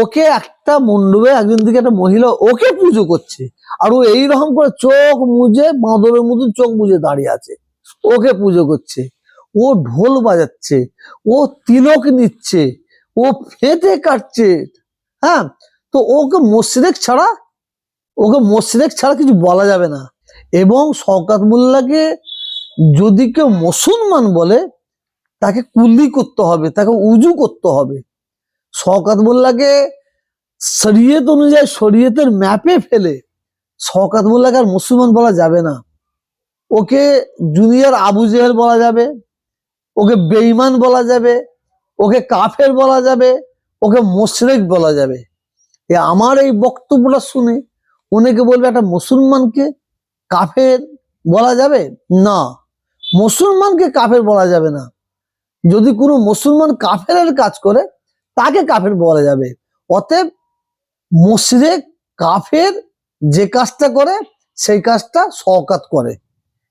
ওকে একটা মণ্ডপে একজন দিকে একটা মহিলা ওকে পুজো করছে। আর ও এইরকম করে চোখ মুজে, বাঁদরের মতন চোখ মুজে দাঁড়িয়ে আছে। ওকে পুজো করছে। ও ঢোল বাজাচ্ছে। ও তিলক নিচ্ছে। ও ফেটে কাটছে। হ্যাঁ? তো ওকে মসজিদ ছাড়া, ওকে মসজিদ ছাড়া কিছু বলা যাবে না। এবং শওকাত মোল্লাকে যদি কেউ মুসলমান বলে, তাকে কুলি করতে হবে, তাকে উজু করতে হবে। শওকাত মোল্লাকে শরীয়ত অনুযায়ী শরীয়তের ম্যাপে ফেলে শওকাত মোল্লাকে আর মুসলমান বলা যাবে না। ওকে জুনিয়র আবু জেহেল বলা যাবে, ওকে বেঈমান বলা যাবে, ওকে কাফের বলা যাবে, ওকে মোশরেক বলা যাবে। এ আমার এই বক্তব্যটা শুনে অনেকে বলবে একটা মুসলমানকে কাফের বলা যাবে? না, মুসলমানকে কাফের বলা যাবে না। যদি কোনো মুসলমান কাফের কাজ করে তাকে কাফের বলা যাবে। অতএব মুশরিক কাফের যে কাজটা করে, সেই কাজটা শওকাত করে।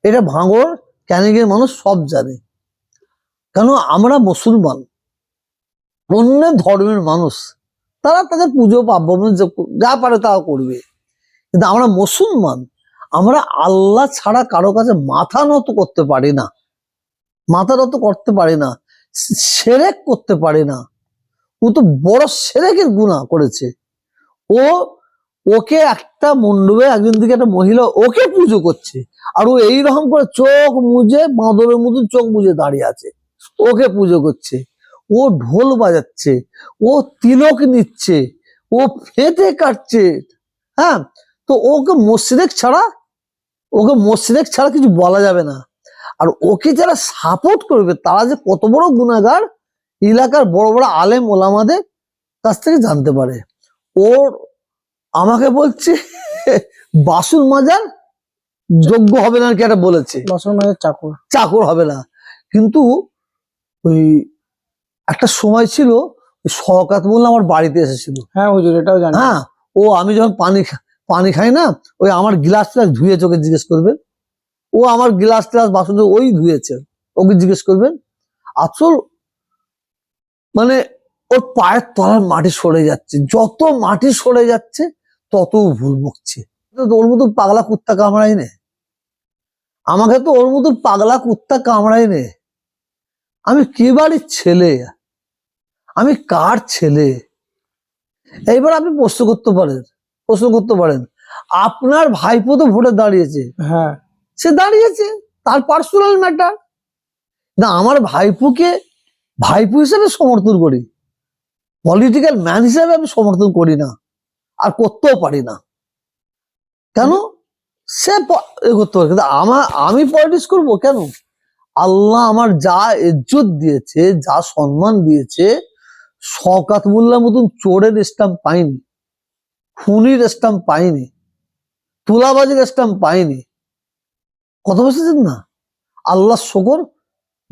এটা ভাঙর ক্যানিগের মানুষ সব জানে। কেন আমরা মুসলমান, অন্য ধর্মের মানুষ, তারা তাদের পুজো পার্বণ যা পারে তাও করবে কিন্তু আমরা মুসলমান, আমরা আল্লাহ ছাড়া কারও কাছে মাথা নত করতে পারি না, মাথা নত করতে পারি না, সেরেক করতে পারি না। ও তো বড় সেরেকের গুণা করেছে। ও, ওকে একটা মণ্ডপে একজন দিকে একটা মহিলা ওকে পুজো করছে। আর ও এইরকম করে চোখ মুজে, বাঁদরের মতন চোখ মুজে দাঁড়িয়ে আছে। ওকে পুজো করছে। ও ঢোল বাজাচ্ছে। ও তিলক নিচ্ছে। ও ফেটে কাটছে। হ্যাঁ তো ওকে মসজিদ ছাড়া, ওকে মসজিদ ছাড়া কিছু বলা যাবে না। আর ওকে যারা সাপোর্ট করবে, তারা যে কত বড় গুণাগার এলাকার বড় বড় আলেম ওলামাদের কাছ থেকে জানতে পারে। ওর আমাকে বলছে বাসুন মাজার যোগ্য হবে না কি একটা বলেছে। বাসন মাঝে চাকর। চাকর হবে না। কিন্তু ওই একটা সময় ছিল ওই শওকাত বললে আমার বাড়িতে এসেছিল। হ্যাঁ হুজুর এটাও জানি। হ্যাঁ ও আমি যখন পানি পানি খাই না ওই আমার গ্লাস ট্লাস ধুয়ে চোখে জিজ্ঞেস করবেন? ও আমার গ্লাস ট্লাস বাসন ওই ধুয়েছে ওকে জিজ্ঞেস করবেন? আসল মানে ওর পায়ের তলার মাটি সরে যাচ্ছে। যত মাটি সরে যাচ্ছে তত ভুল তো ওর মতো পাগলা কুত্তা কামড়াই নে। আমাকে তো ওর মতো পাগলা কুত্তা কামড়াই নে। আমি কে বাড়ির ছেলে? আমি কার ছেলে? এইবার আপনি প্রশ্ন করতে পারেন। প্রশ্ন করতে পারেন। আপনার ভাইপো তো ভোটে দাঁড়িয়েছে। হ্যাঁ। সে দাঁড়িয়েছে। তার পার্সোনাল ম্যাটার না আমার ভাইপোকে ভাইপো হিসেবে সমর্থন করি। পলিটিক্যাল ম্যান হিসেবে আমি সমর্থন করি না। আর করতেও পারি না। কেন? সে করতে পারে। কিন্তু আমার আমি পলিটিক্স করব কেন? আল্লাহ আমার যা ইজ্জত দিয়েছে, যা সম্মান দিয়েছে শকাত মোল্লার মতন চোরের স্টাম্প পাইনি, খুনির স্টাম্প পাইনি, তুলাবাজির স্টাম্প পাইনি। কথা বুঝতেছেন না? আল্লাহ শকর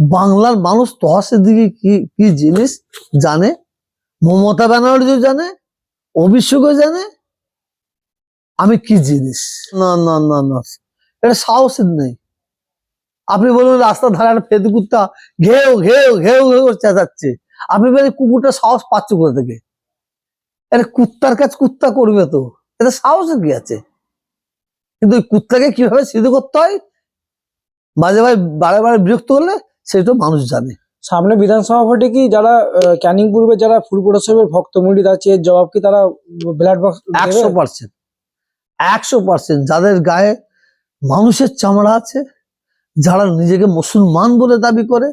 বাংলার মানুষ তহাসের দিকে কি কি জিনিস জানে? মমতা ব্যানার্জিও জানে, অভিষেকও জানে। আমি কি জিনিস? না না না না। এটা সাহসের নেই। আপনি বলুন রাস্তার ধারে একটা ফেদু কুত্তা ঘেউ ঘেউ ঘেউ ঘেউ চেঁচাচ্ছে। আপনি বলেন কুকুরটা সাহস পাচ্ছে কোথা থেকে? এটা কুত্তার কাজ কুত্তা করবে তো। এটা সাহসের কি আছে? কিন্তু ওই কুত্তাকে কীভাবে সিদ্ধ করতে হয়? মাঝে মাঝে বারে বারে বিরক্ত করলে সেটা মানুষ জানে। সামনে বিধানসভা ভোটে কি যারা ক্যানিং পূর্বে যারা ফুলপুর সাহেবের ভক্ত মুড়ি আছে এর জবাব কি তারা ব্লাড বক্স একশো পার্সেন্ট। একশো পার্সেন্ট। যাদের গায়ে মানুষের চামড়া আছে যারা নিজেকে মুসলমান বলে দাবি করে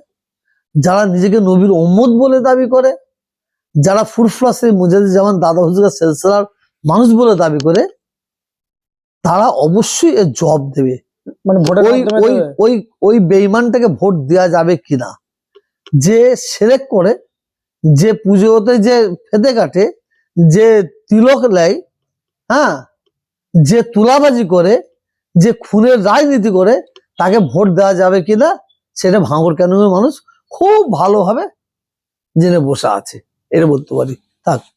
যারা নিজেকে নবীর ওম্মদ বলে দাবি করে যারা মুজাহিদ জামান দাদা হুজুরের সেলসেলার মানুষ বলে দাবি করে তারা অবশ্যই এর জবাব দেবে। মানে ভোটের ওই ওই ওই ওই বেইমানটাকে ভোট দেওয়া যাবে কিনা? যে সেরেক করে যে পুজোতে যে ফেতে কাটে যে তিলক নেয় হ্যাঁ যে তুলাবাজি করে যে খুনের রাজনীতি করে তাকে ভোট দেওয়া যাবে কিনা সেটা ভাঙর কেন মানুষ খুব ভালোভাবে জেনে বসে আছে। এটা বলতে পারি থাক।